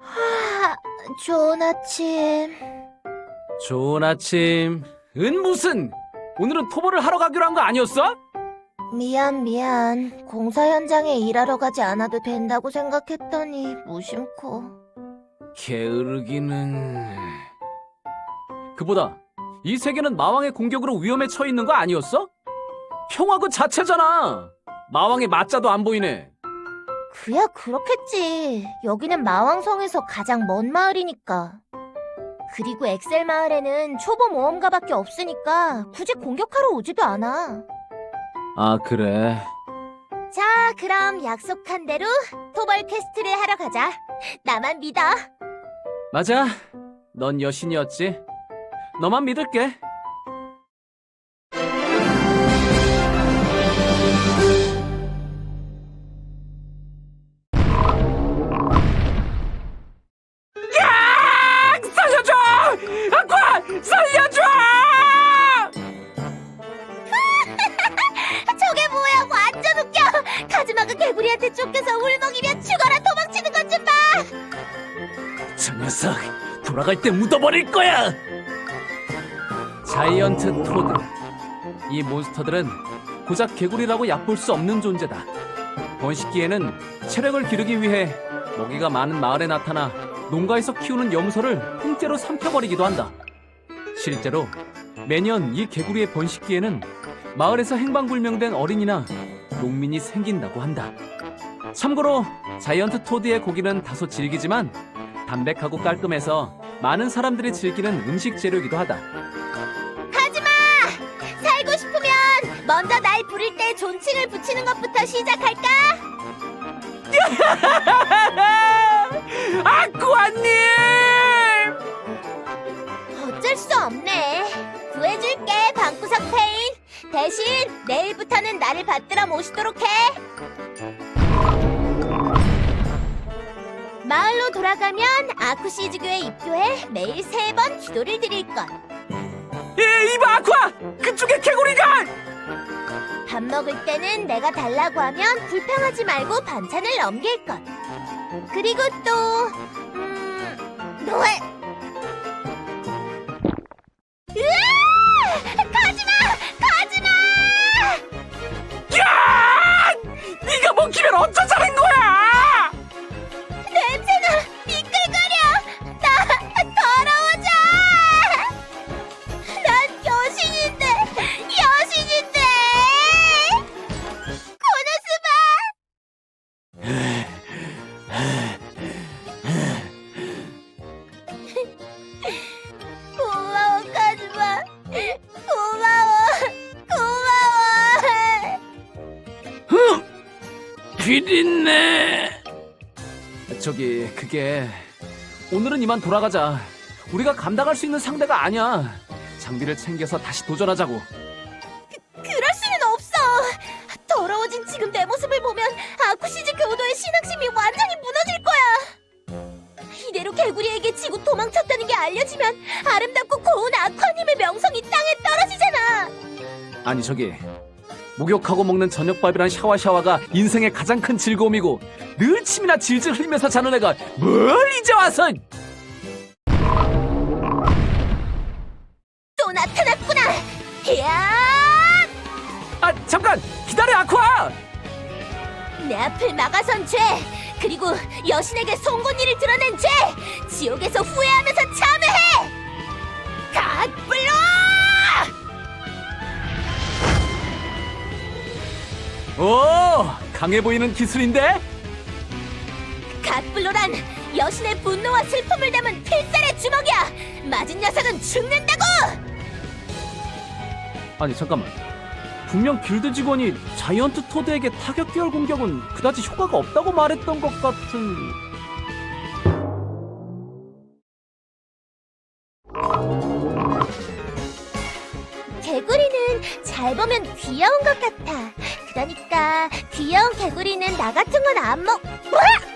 하, 좋은 아침. 좋은 아침. 은 무슨? 오늘은 토벌을 하러 가기로 한 거 아니었어? 미안, 미안. 공사 현장에 일하러 가지 않아도 된다고 생각했더니 무심코. 게으르기는. 그보다 이 세계는 마왕의 공격으로 위험에 처해 있는 거 아니었어? 평화 그 자체잖아. 마왕의 맞자도 안 보이네. 그야 그렇겠지. 여기는 마왕성에서 가장 먼 마을이니까. 그리고 엑셀 마을에는 초보 모험가밖에 없으니까 굳이 공격하러 오지도 않아. 아 그래. 자, 그럼 약속한 대로 토벌 퀘스트를 하러 가자. 나만 믿어. 맞아. 넌 여신이었지. 너만 믿을게. 개구리한테 쫓겨서 울먹이며 죽어라 도망치는 것 좀 봐. 저 녀석 돌아갈 때 묻어버릴 거야. 자이언트 토드. 이 몬스터들은 고작 개구리라고 얕볼 수 없는 존재다. 번식기에는 체력을 기르기 위해 먹이가 많은 마을에 나타나 농가에서 키우는 염소를 통째로 삼켜버리기도 한다. 실제로 매년 이 개구리의 번식기에는 마을에서 행방불명된 어린이나 농민이 생긴다고 한다. 참고로 자이언트 토드의 고기는 다소 질기지만 담백하고 깔끔해서 많은 사람들이 즐기는 음식 재료이기도 하다. 카즈마! 살고 싶으면 먼저 날 부를 때 존칭을 붙이는 것부터 시작할까? 아쿠아님! 어쩔 수 없네. 구해줄게, 방구석 페인. 대신 내일부터는 나를 받들어 모시도록 해. 마을로 돌아가면 아쿠시즈교에 입교해 매일 세 번 기도를 드릴 것. 이, 이봐 아쿠아! 그쪽에 개구리가! 밥 먹을 때는 내가 달라고 하면 불평하지 말고 반찬을 넘길 것. 그리고 또, 음, 뭐해? 비린내! 저기 그게 오늘은 이만 돌아가자. 우리가 감당할 수 있는 상대가 아니야. 장비를 챙겨서 다시 도전하자고. 그럴 수는 없어. 더러워진 지금 내 모습을 보면 아쿠시즈 교도의 신앙심이 완전히 무너질 거야. 이대로 개구리에게 지고 도망쳤다는 게 알려지면 아름답고 고운 아쿠아님의 명성이 땅에 떨어지잖아. 아니 저기 목욕하고 먹는 저녁밥이란 샤와샤와가 인생의 가장 큰 즐거움이고 늘 침이나 질질 흘리면서 자는 애가 뭘 이제 와서 또 나타났구나. 이야! 아 잠깐 기다려 아쿠아 내 앞을 막아선 죄, 그리고 여신에게 송곳니를 드러낸 죄, 지옥에서 후회하면서 참회해. 갓 오 강해 보이는 기술인데 갓블로란 여신의 분노와 슬픔을 담은 필살의 주먹이야. 맞은 녀석은 죽는다고. 아니 잠깐만 분명 길드 직원이 자이언트 토드에게 타격 계열 공격은 그다지 효과가 없다고 말했던 것 같은 개구리는 잘 보면 귀여운 것 같아. 그러니까 귀여운 개구리는 나 같은 건 안 먹. 뭐야?